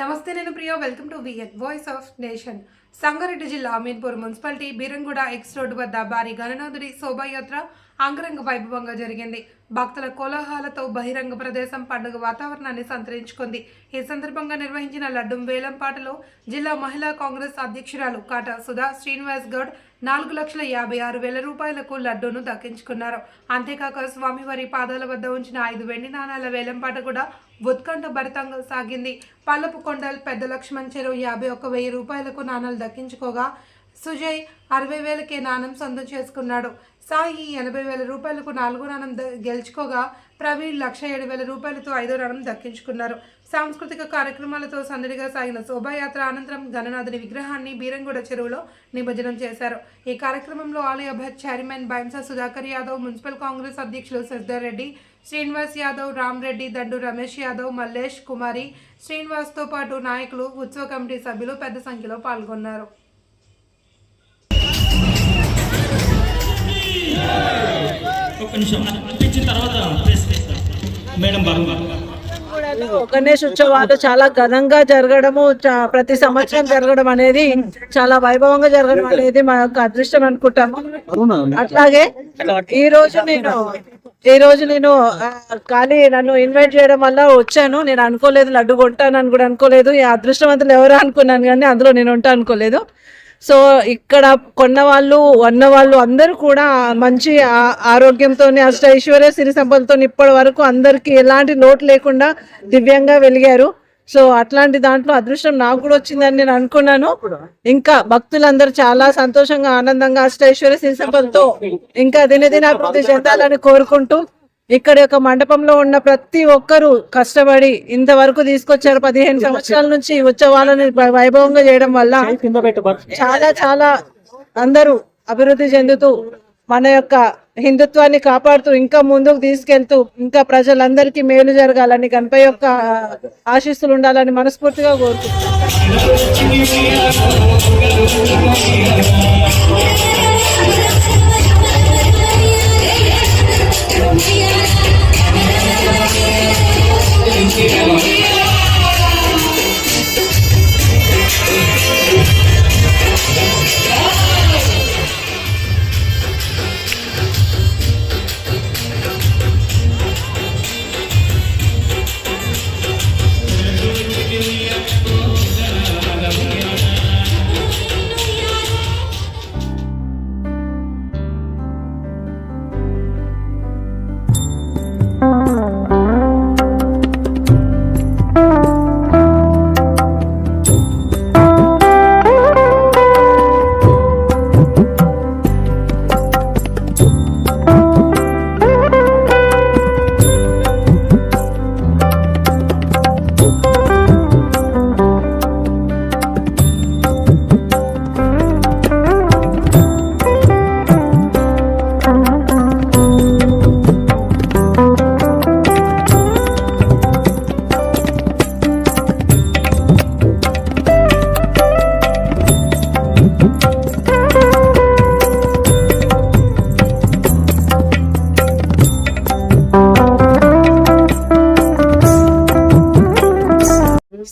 నమస్తే నేను media welcome to VN voice of nation Sangareddy జిల్లా Aminpur municipality Beeramguda X road వద్ద భారీ గణనాథుడి శోభాయాత్ర అంగరంగ వైభవంగా జరిగింది. భక్తుల కోలాహలతో బహిరంగ ప్రదేశం పండుగ వాతావరణాన్ని సంతరించుకుంది. ఈ సందర్భంగా నిర్వహించిన లడ్డూం వేలం పాటలో జిల్లా మహిళా కాంగ్రెస్ అధ్యక్షురాలు కాటా సుధా శ్రీనివాస్ గౌడ్ నాలుగు లక్షల యాభై ఆరు వేల రూపాయలకు లడ్డూను దక్కించుకున్నారు. అంతేకాక స్వామివారి పాదాల వద్ద ఉంచిన ఐదు వెండి నాణాల వేలంపాట కూడా ఉత్కంఠ భరితంగా సాగింది. పల్లపు కొండలు పెద్ద లక్ష్మణ్ చెరువు యాభై ఒక్క వెయ్యి రూపాయలకు నాణాలు దక్కించుకోగా సుజయ్ అరవై వేలకే నాణం సొంతం చేసుకున్నాడు. సాయి ఎనభై వేల రూపాయలకు నాలుగో నాణం గెలుచుకోగా ప్రవీణ్ లక్ష ఏడు వేల రూపాయలతో ఐదో నాణం దక్కించుకున్నారు. సాంస్కృతిక కార్యక్రమాలతో సందడిగా సాగిన శోభాయాత్ర అనంతరం గణనాథుని విగ్రహాన్ని బీరంగూడ చెరువులో నిమజ్జనం చేశారు. ఈ కార్యక్రమంలో ఆలయ భట్ చైర్మన్ బైంసా సుధాకర్ యాదవ్ మున్సిపల్ కాంగ్రెస్ అధ్యక్షులు శశిధర్ రెడ్డి శ్రీనివాస్ యాదవ్ రామ్ రెడ్డి దండు రమేష్ యాదవ్ మల్లేష్ కుమారి శ్రీనివాస్తో పాటు నాయకులు ఉత్సవ కమిటీ సభ్యులు పెద్ద సంఖ్యలో పాల్గొన్నారు. నిమిషం. అనిపించిన తర్వాత ప్రెస్ మేడం బాగా గణేష్ ఉత్సవాలు చాలా ఘనంగా జరగడము ప్రతి సంవత్సరం జరగడం అనేది చాలా వైభవంగా జరగడం అనేది మా యొక్క అదృష్టం అనుకుంటాము. అట్లాగే ఈ రోజు నేను ఈ రోజు నేను కానీ నన్ను ఇన్వైట్ చేయడం వల్ల వచ్చాను. నేను అనుకోలేదు లడ్డు కొంటానని కూడా అనుకోలేదు. ఈ అదృష్టవంతులు ఎవరు అనుకున్నాను కానీ అందులో నేను ఉంటా అనుకోలేదు. సో ఇక్కడ కొన్న వాళ్ళు అన్న వాళ్ళు అందరూ కూడా మంచి ఆ- ఆరోగ్యంతో అష్ట ఐశ్వర్య సిరి సంపదతో ఇప్పటి వరకు అందరికీ ఎలాంటి లోటు లేకుండా దివ్యంగా వెలిగారు. సో అట్లాంటి దాంట్లో అదృష్టం నాకు కూడా వచ్చిందని నేను అనుకున్నాను. ఇంకా భక్తులందరూ చాలా సంతోషంగా ఆనందంగా అష్ట ఐశ్వర్య సిరి సంపదతో ఇంకా దినదిన అభివృద్ధి చెందాలని కోరుకుంటూ ఇక్కడ యొక్క మండపంలో ఉన్న ప్రతి ఒక్కరూ కష్టపడి ఇంతవరకు తీసుకొచ్చారు పదిహేను సంవత్సరాల నుంచి ఉత్సవాలను వైభవంగా చేయడం వల్ల చాలా చాలా అందరూ అభివృద్ధి చెందుతూ మన యొక్క హిందుత్వాన్ని కాపాడుతూ ఇంకా ముందుకు తీసుకెళ్తూ ఇంకా ప్రజలందరికీ మేలు జరగాలని గణప యొక్క ఆశీస్సులు ఉండాలని మనస్ఫూర్తిగా కోరుకుంటున్నాను.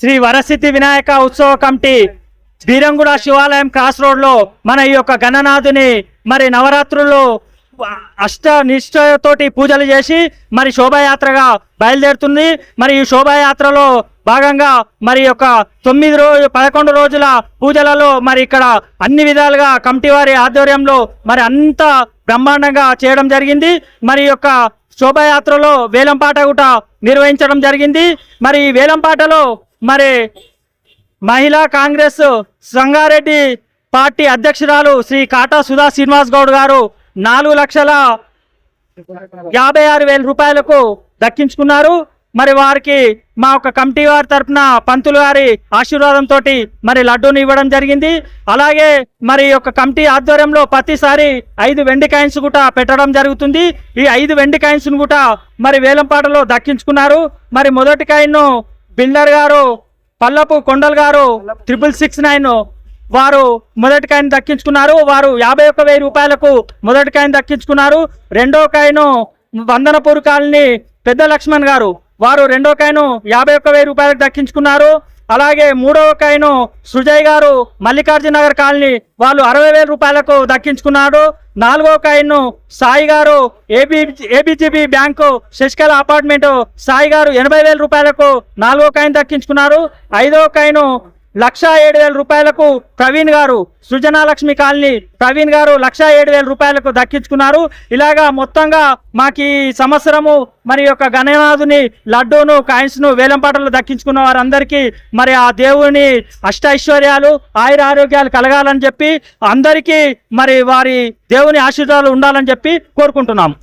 శ్రీ వరసిద్ధి వినాయక ఉత్సవ కమిటీ బీరంగుడ శివాలయం క్రాస్ రోడ్లో మన ఈ యొక్క గణనాథుని మరి నవరాత్రుల్లో అష్ట నిష్ఠతోటి పూజలు చేసి మరి శోభాయాత్రగా బయలుదేరుతుంది. మరి ఈ శోభాయాత్రలో భాగంగా మరి యొక్క తొమ్మిది రోజు పదకొండు రోజుల పూజలలో మరి ఇక్కడ అన్ని విధాలుగా కమిటీ వారి ఆధ్వర్యంలో మరి అంత బ్రహ్మాండంగా చేయడం జరిగింది. మరి యొక్క శోభాయాత్రలో వేలంపాట కూడా నిర్వహించడం జరిగింది. మరి ఈ వేలంపాటలో మరి మహిళా కాంగ్రెస్ సంగారెడ్డి పార్టీ అధ్యక్షురాలు శ్రీ కాటా సుధా శ్రీనివాస్ గౌడ్ గారు నాలుగు లక్షల యాభై ఆరు వేల రూపాయలకు దక్కించుకున్నారు. మరి వారికి మా యొక్క కమిటీ వారి తరపున పంతులు గారి ఆశీర్వాదంతో మరి లడ్డూని ఇవ్వడం జరిగింది. అలాగే మరి ఒక యొక్క కమిటీ ఆధ్వర్యంలో ప్రతిసారి ఐదు వెండి కాయిన్స్ కూడా పెట్టడం జరుగుతుంది. ఈ ఐదు వెండి కాయిన్స్ను కూడా మరి వేలంపాటలో దక్కించుకున్నారు. మరి మొదటి కాయిన్ను బిల్డర్ గారు పల్లపు కొండల్ గారు ట్రిపుల్ సిక్స్ నైన్ వారు మొదటి కాయను దక్కించుకున్నారు. వారు యాభై ఒక్క వెయ్యి రూపాయలకు మొదటి కాయను దక్కించుకున్నారు. రెండో కాయను వందనపూర్ కాలనీ పెద్ద లక్ష్మణ్ గారు వారు రెండో కాయను యాభై ఒక్క వెయ్యి రూపాయలకు దక్కించుకున్నారు. అలాగే మూడవ కాయను సుజయ్ గారు మల్లికార్జున నగర్ కాలనీ వాళ్ళు అరవై వేల రూపాయలకు దక్కించుకున్నారు నాలుగో కాయను సాయి గారు AB ABGB bank Shashikala apartment Sai గారు ఎనభై వేల రూపాయలకు నాలుగో కాయిన్ దక్కించుకున్నారు. ఐదో కాయను లక్షా ఏడు వేల రూపాయలకు ప్రవీణ్ గారు సృజనాలక్ష్మి కాలనీ ప్రవీణ్ గారు లక్షా ఏడు వేల రూపాయలకు దక్కించుకున్నారు. ఇలాగా మొత్తంగా మాకు ఈ సంవత్సరము మరి యొక్క గణనాథుని లడ్డూను కాయిన్స్ను వేలంపాటలు దక్కించుకున్న వారందరికీ మరి ఆ దేవుని అష్ట ఐశ్వర్యాలు ఆయుర ఆరోగ్యాలు కలగాలని చెప్పి అందరికీ మరి వారి దేవుని ఆశీర్వాదాలు ఉండాలని చెప్పి కోరుకుంటున్నాము